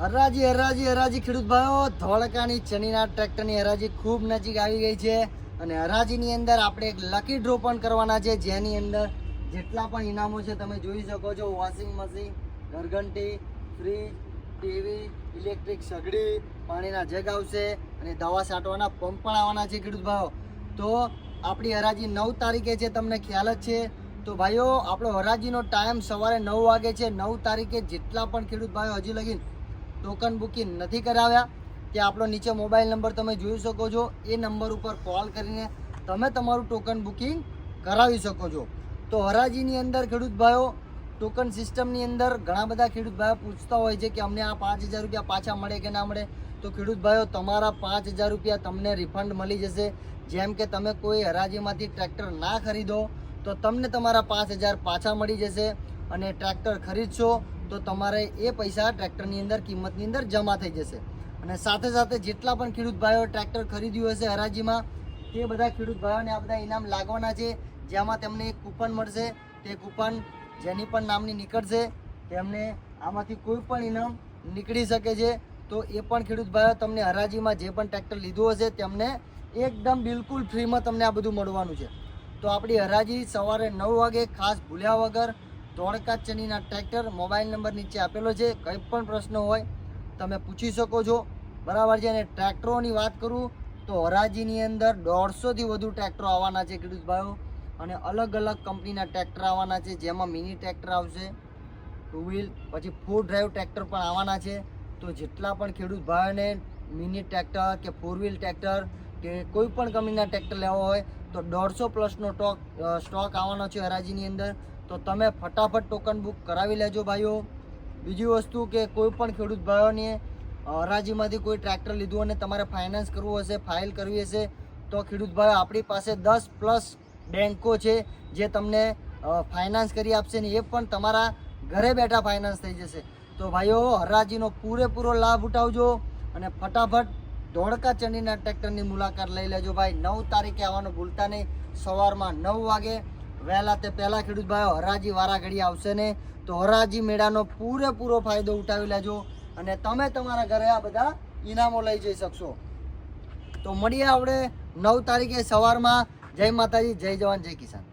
હરાજી હરાજી હરાજી, ખેડૂત ભાઈઓ. ધોળકાની ચનીના ટ્રેક્ટરની હરાજી ખૂબ નજીક આવી ગઈ છે અને હરાજીની અંદર આપણે એક લકી ડ્રો પણ કરવાના છે, જેની અંદર જેટલા પણ ઇનામો છે તમે જોઈ શકો છો. વોશિંગ મશીન ઘરઘંટી ફ્રીજ ટીવી ઇલેક્ટ્રિક સગડી, પાણીના જગ આવશે અને દવા છાંટવાના પંપ પણ આવવાના છે ખેડૂત ભાઈઓ. તો આપણી હરાજી નવ તારીખે છે, તમને ખ્યાલ જ છે. તો ભાઈઓ, આપણો હરાજીનો ટાઈમ સવારે નવ વાગે છે. નવ તારીખે જેટલા પણ ખેડૂત ભાઈઓ હજી લગીન ટોકન બુકિંગ નથી કરાવ્યા તે આપણો નીચે મોબાઈલ નંબર તમે જોઈ શકો છો, એ નંબર ઉપર કોલ કરીને તમે તમારું ટોકન બુકિંગ કરાવી શકો છો. તો હરાજીની અંદર ખેડૂત ભાઈઓ ટોકન સિસ્ટમની અંદર ઘણા બધા ખેડૂત ભાઈઓ પૂછતા હોય છે કે અમને આ પાંચ હજાર રૂપિયા પાછા મળે કે ના મળે. તો ખેડૂત ભાઈઓ, તમારા પાંચ હજાર રૂપિયા તમને રિફંડ મળી જશે. જેમ કે તમે કોઈ હરાજીમાંથી ટ્રેક્ટર ના ખરીદો, તો તમને તમારા પાંચ હજાર પાછા મળી જશે અને ટ્રેક્ટર ખરીદશો તો તમારે એ પૈસા ટ્રેક્ટરની અંદર, કિંમતની અંદર જમા થઈ જશે. અને સાથે સાથે જેટલા પણ ખેડૂત ભાઈઓ ટ્રેક્ટર ખરીદ્યું હશે હરાજીમાં, તે બધા ખેડૂત ભાઈઓને આ બધા ઇનામ લાગવાના છે. જેમાં તેમને એક કૂપન મળશે. તે કૂપન જેની પણ નામની નીકળશે, તેમને આમાંથી કોઈ પણ ઇનામ નીકળી શકે છે. તો એ પણ ખેડૂત ભાઈઓ તમને હરાજીમાં જે પણ ટ્રેક્ટર લીધું હશે, તેમને એકદમ બિલકુલ ફ્રીમાં તમને આ બધું મળવાનું છે. તો આપણી હરાજી સવારે નવ વાગે, ખાસ ભૂલ્યા વગર ધોળકા ચનીના ટ્રેક્ટર મોબાઈલ નંબર નીચે આપેલો છે. કંઈ પણ પ્રશ્ન હોય, તમે પૂછી શકો છો. બરાબર છે, અને ટ્રેક્ટરોની વાત કરું તો હરાજીની અંદર દોઢસોથી વધુ ટ્રેક્ટરો આવવાના છે ખેડૂત ભાઈઓ અને અલગ અલગ કંપનીના ટ્રેક્ટર આવવાના છે, જેમાં મિની ટ્રેક્ટર આવશે ટુ વ્હીલ પછી ફોર ડ્રાઈવ ટ્રેક્ટર પણ આવવાના છે. તો જેટલા પણ ખેડૂત ભાઈઓને મિની ટ્રેક્ટર કે ફોર વ્હીલ ટ્રેક્ટર કે કોઈ પણ કંપનીના ટ્રેક્ટર લેવા હોય તો દોઢસો પ્લસનો ટોક સ્ટોક આવવાનો છે હરાજીની અંદર. તો તમે ફટાફટ ટોકન બુક કરાવી લેજો ભાઈઓ. બીજી વસ્તુ કે કોઈ પણ ખેડૂત ભાઈઓને હરાજીમાંથી કોઈ ટ્રેક્ટર લીધું અને તમારે ફાઇનાન્સ કરવું હશે ફાઇલ કરવી હશે, તો ખેડૂત ભાઈઓ આપણી પાસે દસ પ્લસ બેન્કો છે જે તમને ફાઇનાન્સ કરી આપશે ને એ પણ તમારા ઘરે બેઠા ફાઇનાન્સ થઈ જશે. તો ભાઈઓ, હરાજીનો પૂરેપૂરો લાભ ઉઠાવજો અને ફટાફટ ધોળકા ચંડીના ટ્રેક્ટરની મુલાકાત લઈ લેજો ભાઈ. નવ તારીખે આવવાનું ભૂલતા નહીં. સવારમાં નવ વાગે. વહેલા તે પહેલાં ખેડૂત ભાઈઓ હરાજી વારાઘડી આવશે ને તો હરાજી મેળાનો પૂરેપૂરો ફાયદો ઉઠાવી લેજો અને તમે તમારા ઘરે આ બધા ઇનામો લઈ જઈ શકશો. તો મળીએ આપણે નવ તારીખે સવારમાં. જય માતાજી, જય જવાન, જય કિસાન.